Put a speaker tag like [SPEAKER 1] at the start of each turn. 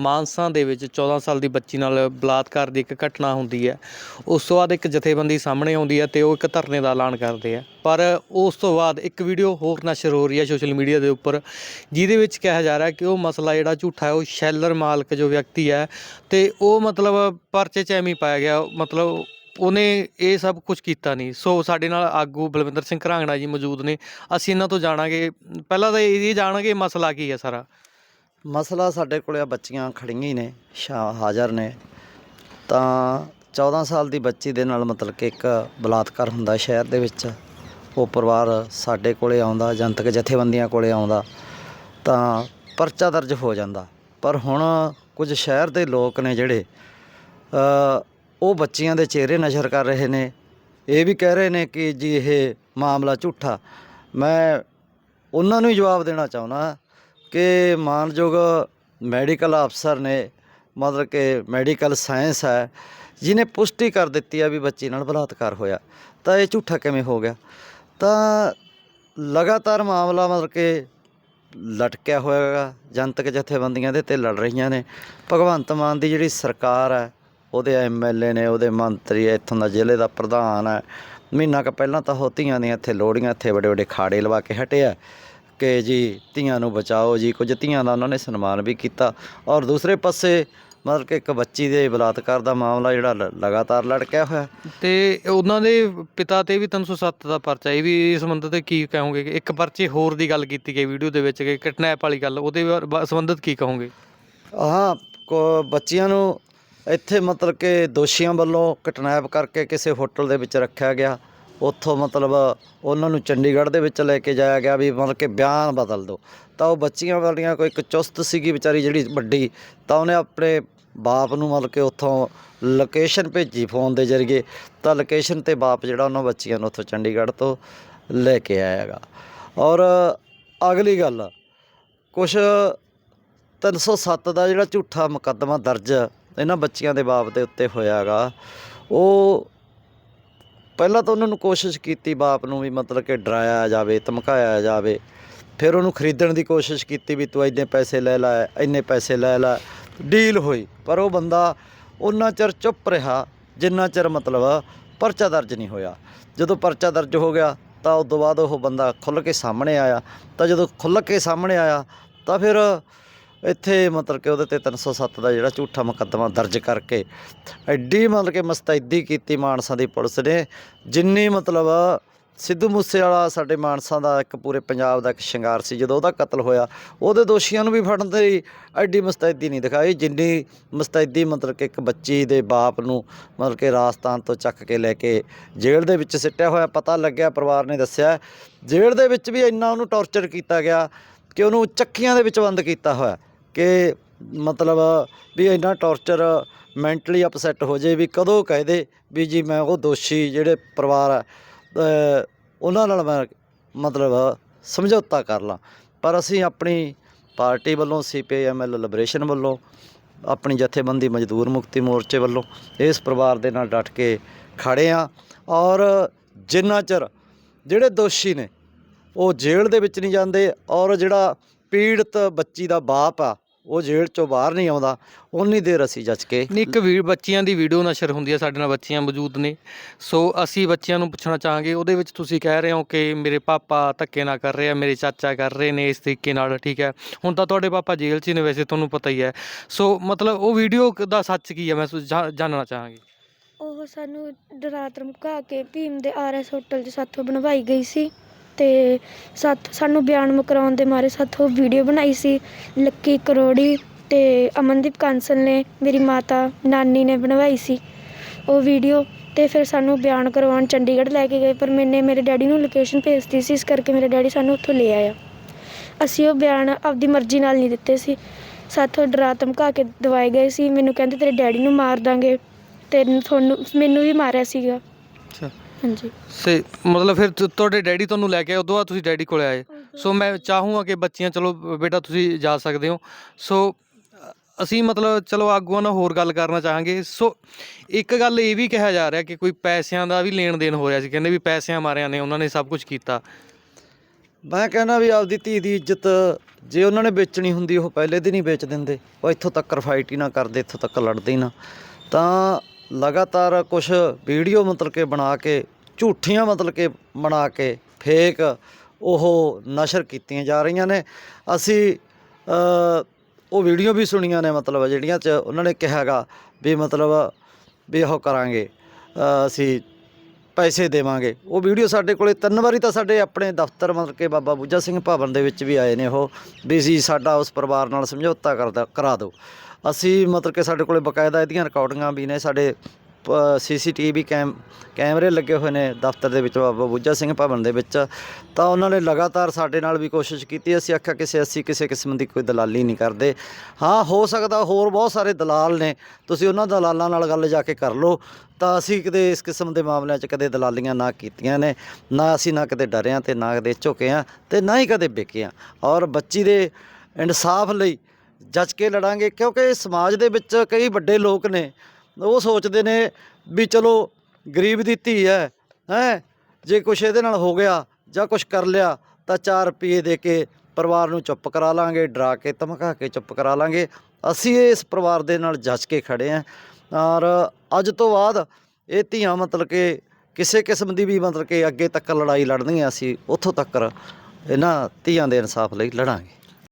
[SPEAKER 1] ਮਾਨਸਾ ਦੇ ਵਿੱਚ 14 ਸਾਲ ਦੀ ਬੱਚੀ ਨਾਲ ਬਲਾਤਕਾਰ ਦੀ ਇੱਕ ਘਟਨਾ ਹੁੰਦੀ ਹੈ। ਉਸ ਤੋਂ ਬਾਅਦ ਇੱਕ ਜਥੇਬੰਦੀ ਸਾਹਮਣੇ ਆਉਂਦੀ ਹੈ ਤੇ ਉਹ ਇੱਕ ਧਰਨੇ ਦਾ ਐਲਾਨ ਕਰਦੇ ਆ ਪਰ ਉਸ ਤੋਂ ਬਾਅਦ ਇੱਕ ਵੀਡੀਓ ਹੋਰ ਨਸ਼ਰ ਹੋ ਰਹੀ ਹੈ ਸੋਸ਼ਲ ਮੀਡੀਆ ਦੇ ਉੱਪਰ, ਜਿਹਦੇ ਵਿੱਚ ਕਿਹਾ ਜਾ ਰਿਹਾ ਕਿ ਉਹ ਮਸਲਾ ਜਿਹੜਾ ਝੂਠਾ ਹੈ, ਉਹ ਸ਼ੈਲਰ ਮਾਲਕ ਜੋ ਵਿਅਕਤੀ ਹੈ ਤੇ ਉਹ ਮਤਲਬ ਪਰਚੇ 'ਚ ਐਵੇਂ ਪਾਇਆ ਗਿਆ, ਮਤਲਬ ਉਹਨੇ ਇਹ ਸਭ ਕੁਝ ਕੀਤਾ ਨਹੀਂ। ਸੋ ਸਾਡੇ ਨਾਲ ਆਗੂ ਬਲਵਿੰਦਰ ਸਿੰਘ ਘਰਾਂਗੜਾ ਜੀ ਮੌਜੂਦ ਨੇ। ਅਸੀਂ ਇਹਨਾਂ ਤੋਂ ਜਾਣਾਂਗੇ। ਪਹਿਲਾਂ ਤਾਂ ਇਹ ਜਾਣਾਂਗੇ ਮਸਲਾ ਕੀ ਹੈ ਸਾਰਾ।
[SPEAKER 2] ਮਸਲਾ ਸਾਡੇ ਕੋਲ ਆ, ਬੱਚੀਆਂ ਖੜੀਆਂ ਹੀ ਨੇ, ਸ਼ਾ, ਹਾਜ਼ਰ ਨੇ। ਤਾਂ 14 ਸਾਲ ਦੀ ਬੱਚੀ ਦੇ ਨਾਲ ਮਤਲਬ ਕਿ ਇੱਕ ਬਲਾਤਕਾਰ ਹੁੰਦਾ ਸ਼ਹਿਰ ਦੇ ਵਿੱਚ। ਉਹ ਪਰਿਵਾਰ ਸਾਡੇ ਕੋਲੇ ਆਉਂਦਾ, ਜਨਤਕ ਜਥੇਬੰਦੀਆਂ ਕੋਲੇ ਆਉਂਦਾ। ਤਾਂ ਪਰਚਾ ਦਰਜ ਹੋ ਜਾਂਦਾ। ਪਰ ਹੁਣ ਕੁਝ ਸ਼ਹਿਰ ਦੇ ਲੋਕ ਨੇ ਜਿਹੜੇ ਉਹ ਬੱਚੀਆਂ ਦੇ ਚਿਹਰੇ ਨਸ਼ਰ ਕਰ ਰਹੇ ਨੇ। ਇਹ ਵੀ ਕਹਿ ਰਹੇ ਨੇ ਕਿ ਜੀ ਇਹ ਮਾਮਲਾ ਝੂਠਾ। ਮੈਂ ਉਹਨਾਂ ਨੂੰ ਹੀ ਜਵਾਬ ਦੇਣਾ ਚਾਹੁੰਦਾ। ਕਿ ਮਾਨਯੋਗ ਮੈਡੀਕਲ ਅਫਸਰ ਨੇ, ਮਤਲਬ ਕਿ ਮੈਡੀਕਲ ਸਾਇੰਸ ਹੈ, ਜਿਹਨੇ ਪੁਸ਼ਟੀ ਕਰ ਦਿੱਤੀ ਆ ਵੀ ਬੱਚੀ ਨਾਲ ਬਲਾਤਕਾਰ ਹੋਇਆ, ਤਾਂ ਇਹ ਝੂਠਾ ਕਿਵੇਂ ਹੋ ਗਿਆ? ਤਾਂ ਲਗਾਤਾਰ ਮਾਮਲਾ ਮਤਲਬ ਕਿ ਲਟਕਿਆ ਹੋਇਆਗਾ, ਜਨਤਕ ਜਥੇਬੰਦੀਆਂ ਦੇ ਤੇ ਲੜ ਰਹੀਆਂ ਨੇ। ਭਗਵੰਤ ਮਾਨ ਦੀ ਜਿਹੜੀ ਸਰਕਾਰ ਹੈ, ਉਹਦੇ ਐਮਐਲਏ ਨੇ, ਉਹਦੇ ਮੰਤਰੀ ਹੈ, ਇੱਥੋਂ ਦਾ ਜ਼ਿਲ੍ਹੇ ਦਾ ਪ੍ਰਧਾਨ ਹੈ। ਮਹੀਨਾ ਕੁ ਪਹਿਲਾਂ ਤਾਂ ਉਹ ਧੀਆਂ ਦੀਆਂ ਇੱਥੇ ਲੋੜੀਆਂ ਇੱਥੇ ਵੱਡੇ ਵੱਡੇ ਖਾੜੇ ਲਵਾ ਕੇ ਹਟਿਆ ਕਿ ਜੀ ਧੀਆਂ ਨੂੰ ਬਚਾਓ ਜੀ। ਕੁਝ ਧੀਆਂ ਦਾ ਉਹਨਾਂ ਨੇ ਸਨਮਾਨ ਵੀ ਕੀਤਾ। ਔਰ ਦੂਸਰੇ ਪਾਸੇ ਮਤਲਬ ਕਿ ਇੱਕ ਬੱਚੀ ਦੇ ਬਲਾਤਕਾਰ ਦਾ ਮਾਮਲਾ ਜਿਹੜਾ ਲਗਾਤਾਰ ਲਟਕਿਆ ਹੋਇਆ।
[SPEAKER 1] ਤੇ ਉਹਨਾਂ ਦੇ ਪਿਤਾ ਤੇ ਵੀ 307 ਦਾ ਪਰਚਾ ਇਹ ਵੀ ਇਸ ਸੰਬੰਧਤ ਕੀ ਕਹੋਗੇ ਇੱਕ ਪਰਚੇ ਹੋਰ ਦੀ ਗੱਲ ਕੀਤੀ ਗਈ ਵੀਡੀਓ ਦੇ ਵਿੱਚ ਕਿ ਕਿਡਨੈਪ ਵਾਲੀ ਗੱਲ ਉਹਦੇ ਸੰਬੰਧਤ ਕੀ ਕਹੋਗੇ?
[SPEAKER 2] ਹਾਂ ਕੋ ਬੱਚੀਆਂ ਨੂੰ ਇੱਥੇ ਮਤਲਬ ਕਿ ਦੋਸ਼ੀਆਂ ਵੱਲੋਂ ਕਿਡਨੈਪ ਕਰਕੇ ਕਿਸੇ ਹੋਟਲ ਦੇ ਵਿੱਚ ਰੱਖਿਆ ਗਿਆ। ਉੱਥੋਂ ਮਤਲਬ ਉਹਨਾਂ ਨੂੰ ਚੰਡੀਗੜ੍ਹ ਦੇ ਵਿੱਚ ਲੈ ਕੇ ਜਾਇਆ ਗਿਆ ਵੀ ਮਤਲਬ ਕਿ ਬਿਆਨ ਬਦਲ ਦਿਓ। ਤਾਂ ਉਹ ਬੱਚੀਆਂ ਵਾਲੀਆਂ ਕੋਈ ਇੱਕ ਚੁਸਤ ਸੀਗੀ ਵਿਚਾਰੀ ਜਿਹੜੀ ਵੱਡੀ, ਤਾਂ ਉਹਨੇ ਆਪਣੇ ਬਾਪ ਨੂੰ ਮਤਲਬ ਕਿ ਉੱਥੋਂ ਲੋਕੇਸ਼ਨ ਭੇਜੀ ਫੋਨ ਦੇ ਜ਼ਰੀਏ। ਤਾਂ ਲੋਕੇਸ਼ਨ ਤੇ ਬਾਪ ਜਿਹੜਾ ਉਹਨਾਂ ਬੱਚੀਆਂ ਨੂੰ ਉੱਥੋਂ ਚੰਡੀਗੜ੍ਹ ਤੋਂ ਲੈ ਕੇ ਆਇਆਗਾ ਔਰ ਅਗਲੀ ਗੱਲ, ਕੁਛ 307 ਦਾ ਜਿਹੜਾ ਝੂਠਾ ਮੁਕੱਦਮਾ ਦਰਜ ਇਹਨਾਂ ਬੱਚੀਆਂ ਦੇ ਬਾਪ ਦੇ ਉੱਤੇ ਹੋਇਆਗਾ ਉਹ ਪਹਿਲਾਂ ਤਾਂ ਉਹਨਾਂ ਨੂੰ ਕੋਸ਼ਿਸ਼ ਕੀਤੀ ਬਾਪ ਨੂੰ ਵੀ ਮਤਲਬ ਕਿ ਡਰਾਇਆ ਜਾਵੇ, ਧਮਕਾਇਆ ਜਾਵੇ। ਫਿਰ ਉਹਨੂੰ ਖਰੀਦਣ ਦੀ ਕੋਸ਼ਿਸ਼ ਕੀਤੀ ਵੀ ਤੂੰ ਇੰਨੇ ਪੈਸੇ ਲੈ ਲੈ, ਇੰਨੇ ਪੈਸੇ ਲੈ ਲੈ। ਡੀਲ ਹੋਈ, ਪਰ ਉਹ ਬੰਦਾ ਉਹਨਾਂ ਚਿਰ ਚੁੱਪ ਰਿਹਾ, ਜਿੰਨਾ ਚਿਰ ਮਤਲਬ ਪਰਚਾ ਦਰਜ ਨਹੀਂ ਹੋਇਆ। ਜਦੋਂ ਪਰਚਾ ਦਰਜ ਹੋ ਗਿਆ, ਤਾਂ ਉਸ ਤੋਂ ਬਾਅਦ ਉਹ ਬੰਦਾ ਖੁੱਲ੍ਹ ਕੇ ਸਾਹਮਣੇ ਆਇਆ। ਤਾਂ ਜਦੋਂ ਖੁੱਲ੍ਹ ਕੇ ਸਾਹਮਣੇ ਆਇਆ, ਤਾਂ ਫਿਰ ਇੱਥੇ ਮਤਲਬ ਕਿ ਉਹਦੇ ਤੇ 307 ਦਾ ਜਿਹੜਾ ਝੂਠਾ ਮੁਕੱਦਮਾ ਦਰਜ ਕਰਕੇ ਐਡੀ ਮਤਲਬ ਕਿ ਮਸਤੈਦੀ ਕੀਤੀ ਮਾਨਸਾ ਦੀ ਪੁਲਿਸ ਨੇ, ਜਿੰਨੀ ਮਤਲਬ ਸਿੱਧੂ ਮੂਸੇਵਾਲਾ ਸਾਡੇ ਮਾਨਸਾ ਦਾ ਇੱਕ ਪੂਰੇ ਪੰਜਾਬ ਦਾ ਇੱਕ ਸ਼ਿੰਗਾਰ ਸੀ, ਜਦੋਂ ਉਹਦਾ ਕਤਲ ਹੋਇਆ, ਉਹਦੇ ਦੋਸ਼ੀਆਂ ਨੂੰ ਵੀ ਫੜਨ ਦੀ ਐਡੀ ਮਸਤੈਦੀ ਨਹੀਂ ਦਿਖਾਈ, ਜਿੰਨੀ ਮਸਤੈਦੀ ਮਤਲਬ ਕਿ ਇੱਕ ਬੱਚੀ ਦੇ ਬਾਪ ਨੂੰ ਮਤਲਬ ਕਿ ਰਾਜਸਥਾਨ ਤੋਂ ਚੱਕ ਕੇ ਲੈ ਕੇ ਜੇਲ੍ਹ ਦੇ ਵਿੱਚ ਸਿੱਟਿਆ ਹੋਇਆ ਪਤਾ ਲੱਗਿਆ, ਪਰਿਵਾਰ ਨੇ ਦੱਸਿਆ, ਜੇਲ੍ਹ ਦੇ ਵਿੱਚ ਵੀ ਇੰਨਾ ਉਹਨੂੰ ਟੌਰਚਰ ਕੀਤਾ ਗਿਆ ਕਿ ਉਹਨੂੰ ਚੱਕੀਆਂ ਦੇ ਵਿੱਚ ਬੰਦ ਕੀਤਾ ਹੋਇਆ। ਕਿ ਮਤਲਬ ਵੀ ਇੰਨਾ ਟੌਰਚਰ ਮੈਂਟਲੀ ਅਪਸੈਟ ਹੋ ਜੇ ਵੀ ਕਦੋਂ ਕਹਿ ਦੇ ਵੀ ਜੀ ਮੈਂ ਉਹ ਦੋਸ਼ੀ ਜਿਹੜੇ ਪਰਿਵਾਰ ਹੈ ਉਹਨਾਂ ਨਾਲ ਮੈਂ ਮਤਲਬ ਸਮਝੌਤਾ ਕਰ ਲਾਂ। ਪਰ ਅਸੀਂ ਆਪਣੀ ਪਾਰਟੀ ਵੱਲੋਂ ਸੀਪੀਐਮਐਲ ਲਿਬਰੇਸ਼ਨ ਵੱਲੋਂ, ਆਪਣੀ ਜਥੇਬੰਦੀ ਮਜ਼ਦੂਰ ਮੁਕਤੀ ਮੋਰਚੇ ਵੱਲੋਂ ਇਸ ਪਰਿਵਾਰ ਦੇ ਨਾਲ ਡਟ ਕੇ ਖੜੇ ਆ ਔਰ ਜਿੰਨਾ ਚਿਰ ਜਿਹੜੇ ਦੋਸ਼ੀ ਨੇ ਉਹ ਜੇਲ੍ਹ ਦੇ ਵਿੱਚ ਨਹੀਂ ਜਾਂਦੇ ਔਰ ਜਿਹੜਾ ਪੀੜਤ ਬੱਚੀ ਦਾ ਬਾਪ ਆ ਉਹ ਜੇਲ੍ਹ ਚੋਂ ਬਾਹਰ ਨਹੀਂ ਆਉਂਦਾ ਉਨੀ ਦੇਰ ਅਸੀਂ ਜੱਜ ਕੇ।
[SPEAKER 1] ਨਹੀਂ ਇੱਕ ਵੀ ਬੱਚੀਆਂ ਦੀ ਵੀਡੀਓ ਨਸ਼ਰ ਹੁੰਦੀ ਹੈ ਸਾਡੇ ਨਾਲ ਬੱਚੀਆਂ ਮੌਜੂਦ ਨੇ। ਸੋ ਅਸੀਂ ਬੱਚਿਆਂ ਨੂੰ ਪੁੱਛਣਾ ਚਾਹਾਂਗੇ ਉਹਦੇ ਵਿੱਚ ਤੁਸੀਂ ਕਹਿ ਰਹੇ ਹੋ ਕਿ ਮੇਰੇ ਪਾਪਾ ਧੱਕੇ ਨਾ ਕਰ ਰਹੇ ਆ ਮੇਰੇ ਚਾਚਾ ਕਰ ਰਹੇ ਨੇ ਇਸ ਤਰੀਕੇ ਨਾਲ ਠੀਕ ਹੈ। ਹੁਣ ਤਾਂ ਤੁਹਾਡੇ ਪਾਪਾ ਜੇਲ੍ਹ 'ਚ ਹੀ ਨੇ ਵੈਸੇ ਤੁਹਾਨੂੰ ਪਤਾ ਹੀ ਹੈ। ਸੋ ਮਤਲਬ ਉਹ ਵੀਡੀਓ ਦਾ ਸੱਚ ਕੀ ਹੈ ਮੈਂ ਸੋ- ਜਾ- ਜਾਣਨਾ ਚਾਹਾਂਗੀ।
[SPEAKER 3] ਉਹ ਸਾਨੂੰ ਡਰਾ ਧਮਕਾ ਕੇ ਭੀਮ ਦੇ ਆਰਐਸ ਹੋਟਲ 'ਚ ਸਾਥੋਂ ਬਣਵਾਈ ਗਈ ਸੀ। ਅਤੇ ਸਾਥ ਸਾਨੂੰ ਬਿਆਨ ਮੁਕਰਾਉਣ ਦੇ ਮਾਰੇ ਸਾਥੋਂ ਵੀਡੀਓ ਬਣਾਈ ਸੀ, ਲੱਕੀ ਕਰੋੜੀ ਅਤੇ ਅਮਨਦੀਪ ਕਾਂਸਲ ਨੇ, ਮੇਰੀ ਮਾਤਾ ਨਾਨੀ ਨੇ ਬਣਵਾਈ ਸੀ ਉਹ ਵੀਡੀਓ ਅਤੇ ਫਿਰ ਸਾਨੂੰ ਬਿਆਨ ਕਰਵਾਉਣ ਚੰਡੀਗੜ੍ਹ ਲੈ ਕੇ ਗਏ, ਪਰ ਮੈਨੇ ਮੇਰੇ ਡੈਡੀ ਨੂੰ ਲੋਕੇਸ਼ਨ ਭੇਜਤੀ ਸੀ, ਇਸ ਕਰਕੇ ਮੇਰੇ ਡੈਡੀ ਸਾਨੂੰ ਉੱਥੋਂ ਲੈ ਆਇਆ। ਅਸੀਂ ਉਹ ਬਿਆਨ ਆਪਦੀ ਮਰਜ਼ੀ ਨਾਲ ਨਹੀਂ ਦਿੱਤੇ ਸੀ। ਸਾਥੋਂ ਡਰਾ ਧਮਕਾ ਕੇ ਦਵਾਏ ਗਏ ਸੀ, ਮੈਨੂੰ ਕਹਿੰਦੇ ਤੇਰੇ ਡੈਡੀ ਨੂੰ ਮਾਰ ਦਾਂਗੇ ਤੇ ਤੁਹਾਨੂੰ, ਮੈਨੂੰ ਵੀ ਮਾਰਿਆ ਸੀਗਾ।
[SPEAKER 1] ਅੱਛਾ।
[SPEAKER 3] ਹਾਂਜੀ।
[SPEAKER 1] ਸੇ ਮਤਲਬ ਫਿਰ ਤੁ- ਤੁਹਾਡੇ ਡੈਡੀ ਤੁਹਾਨੂੰ ਲੈ ਕੇ ਆਏ ਉਦੋਂ ਬਾਅਦ ਤੁਸੀਂ ਡੈਡੀ ਕੋਲੇ ਆਏ। ਸੋ ਮੈਂ ਚਾਹੂੰਗਾ ਕਿ ਬੱਚੀਆਂ ਚਲੋ ਬੇਟਾ ਤੁਸੀਂ ਜਾ ਸਕਦੇ ਹੋ। ਸੋ ਅ, ਅਸੀਂ ਮਤਲਬ ਚਲੋ ਆਗੂਆਂ ਨਾਲ ਹੋਰ ਗੱਲ ਕਰਨਾ ਚਾਹਾਂਗੇ। ਸੋ ਇੱਕ ਗੱਲ ਇਹ ਵੀ ਕਿਹਾ ਜਾ ਰਿਹਾ ਕਿ ਕੋਈ ਪੈਸਿਆਂ ਦਾ ਵੀ ਲੈਣ ਦੇਣ ਹੋ ਰਿਹਾ ਸੀ। ਕਹਿੰਦੇ ਵੀ ਪੈਸਿਆਂ ਮਾਰਿਆਂ ਨੇ ਉਹਨਾਂ ਨੇ ਸਭ ਕੁਝ ਕੀਤਾ।
[SPEAKER 2] ਮੈਂ ਕਹਿੰਦਾ ਵੀ ਆਪਦੀ ਧੀ ਦੀ ਇੱਜ਼ਤ ਜੇ ਉਹਨਾਂ ਨੇ ਵੇਚਣੀ ਹੁੰਦੀ ਉਹ ਪਹਿਲੇ ਦਿਨ ਹੀ ਵੇਚ ਦਿੰਦੇ। ਉਹ ਇੱਥੋਂ ਤੱਕ ਫਾਈਟ ਹੀ ਨਾ ਕਰਦੇ ਇੱਥੋਂ ਤੱਕ ਲੜਦੇ ਹੀ ਨਾ। ਤਾਂ ਲਗਾਤਾਰ ਕੁਝ ਵੀਡੀਓ ਮਤਲਬ ਕਿ ਬਣਾ ਕੇ ਝੂਠੀਆਂ ਮਤਲਬ ਕਿ ਬਣਾ ਕੇ ਫੇਕ ਉਹ ਨਸ਼ਰ ਕੀਤੀਆਂ ਜਾ ਰਹੀਆਂ ਨੇ। ਅਸੀਂ ਉਹ ਵੀਡੀਓ ਵੀ ਸੁਣੀਆਂ ਨੇ ਮਤਲਬ ਜਿਹੜੀਆਂ ਚ ਉਹਨਾਂ ਨੇ ਕਿਹਾਗਾ ਵੀ ਮਤਲਬ ਵੀ ਉਹ ਕਰਾਂਗੇ ਅਸੀਂ ਪੈਸੇ ਦੇਵਾਂਗੇ। ਉਹ ਵੀਡੀਓ ਸਾਡੇ ਕੋਲੇ ਤਿੰਨ ਵਾਰੀ ਤਾਂ ਸਾਡੇ ਆਪਣੇ ਦਫ਼ਤਰ ਮਤਲਬ ਕਿ ਬਾਬਾ ਬੁੱਝਾ ਸਿੰਘ ਭਵਨ ਦੇ ਵਿੱਚ ਵੀ ਆਏ ਨੇ ਉਹ, ਵੀ ਜੀ ਸਾਡਾ ਉਸ ਪਰਿਵਾਰ ਨਾਲ ਸਮਝੌਤਾ ਕਰਦਾ, ਕਰਾ ਦਿਓ। ਅਸੀਂ ਮਤਲਬ ਕਿ ਸਾਡੇ ਕੋਲੇ ਬਕਾਇਦਾ ਇਹਦੀਆਂ ਰਿਕਾਰਡਿੰਗਾਂ ਵੀ ਨੇ, ਸਾਡੇ ਸੀਸੀਟੀਵੀ ਕੈਮ, ਕੈਮਰੇ ਲੱਗੇ ਹੋਏ ਨੇ ਦਫ਼ਤਰ ਦੇ ਵਿੱਚ ਬਾਬਾ ਬੁੱਝਾ ਸਿੰਘ ਭਵਨ ਦੇ ਵਿੱਚ। ਤਾਂ ਉਹਨਾਂ ਨੇ ਲਗਾਤਾਰ ਸਾਡੇ ਨਾਲ ਵੀ ਕੋਸ਼ਿਸ਼ ਕੀਤੀ। ਅਸੀਂ ਆਖਿਆ ਕਿਸੇ, ਅਸੀਂ ਕਿਸੇ ਕਿਸਮ ਦੀ ਕੋਈ ਦਲਾਲੀ ਨਹੀਂ ਕਰਦੇ। ਹਾਂ, ਹੋ ਸਕਦਾ ਹੋਰ ਬਹੁਤ ਸਾਰੇ ਦਲਾਲ ਨੇ। ਤੁਸੀਂ ਉਹਨਾਂ ਦਲਾਲਾਂ ਨਾਲ ਗੱਲ ਜਾ ਕੇ ਕਰ ਲਓ। ਤਾਂ ਅਸੀਂ ਕਦੇ ਇਸ ਕਿਸਮ ਦੇ ਮਾਮਲਿਆਂ 'ਚ ਕਦੇ ਦਲਾਲੀਆਂ ਨਾ ਕੀਤੀਆਂ ਨੇ। ਨਾ ਅਸੀਂ ਨਾ ਕਦੇ ਡਰਿਆ ਤੇ ਨਾ ਕਦੇ ਝੁਕੇ ਹਾਂ ਤੇ ਨਾ ਹੀ ਕਦੇ ਵਿਕੇ ਹਾਂ। ਔਰ ਬੱਚੀ ਦੇ ਇਨਸਾਫ ਲਈ ਜੱਜ ਕੇ ਲੜਾਂਗੇ ਕਿਉਂਕਿ ਸਮਾਜ ਦੇ ਵਿੱਚ ਕਈ ਵੱਡੇ ਲੋਕ ਨੇ। ਉਹ ਸੋਚਦੇ ਨੇ ਵੀ ਚਲੋ ਗਰੀਬ ਦੀ ਧੀ ਹੈ ਹੈ? ਜੇ ਕੁਛ ਇਹਦੇ ਨਾਲ ਹੋ ਗਿਆ ਜਾਂ ਕੁਛ ਕਰ ਲਿਆ, ਤਾਂ 4 ਰੁਪਏ ਦੇ ਕੇ ਪਰਿਵਾਰ ਨੂੰ ਚੁੱਪ ਕਰਾ ਲਾਂਗੇ, ਡਰਾ ਕੇ, ਧਮਕਾ ਕੇ ਚੁੱਪ ਕਰਾ ਲਾਂਗੇ। ਅਸੀਂ ਇਸ ਪਰਿਵਾਰ ਦੇ ਨਾਲ ਜੱਜ ਕੇ ਖੜੇ ਆਂ ਔਰ ਅੱਜ ਤੋਂ ਬਾਅਦ ਇਹ ਧੀਆਂ ਮਤਲਬ ਕਿ ਕਿਸੇ ਕਿਸਮ ਦੀ ਵੀ ਮਤਲਬ ਕਿ ਅੱਗੇ ਤੱਕ ਲੜਾਈ ਲੜਨੀ ਲੜਨੀਆਂ ਅਸੀਂ ਉੱਥੋਂ ਤੱਕ ਇਹਨਾਂ ਧੀਆਂ ਦੇ ਇਨਸਾਫ ਲਈ ਲੜਾਂਗੇ।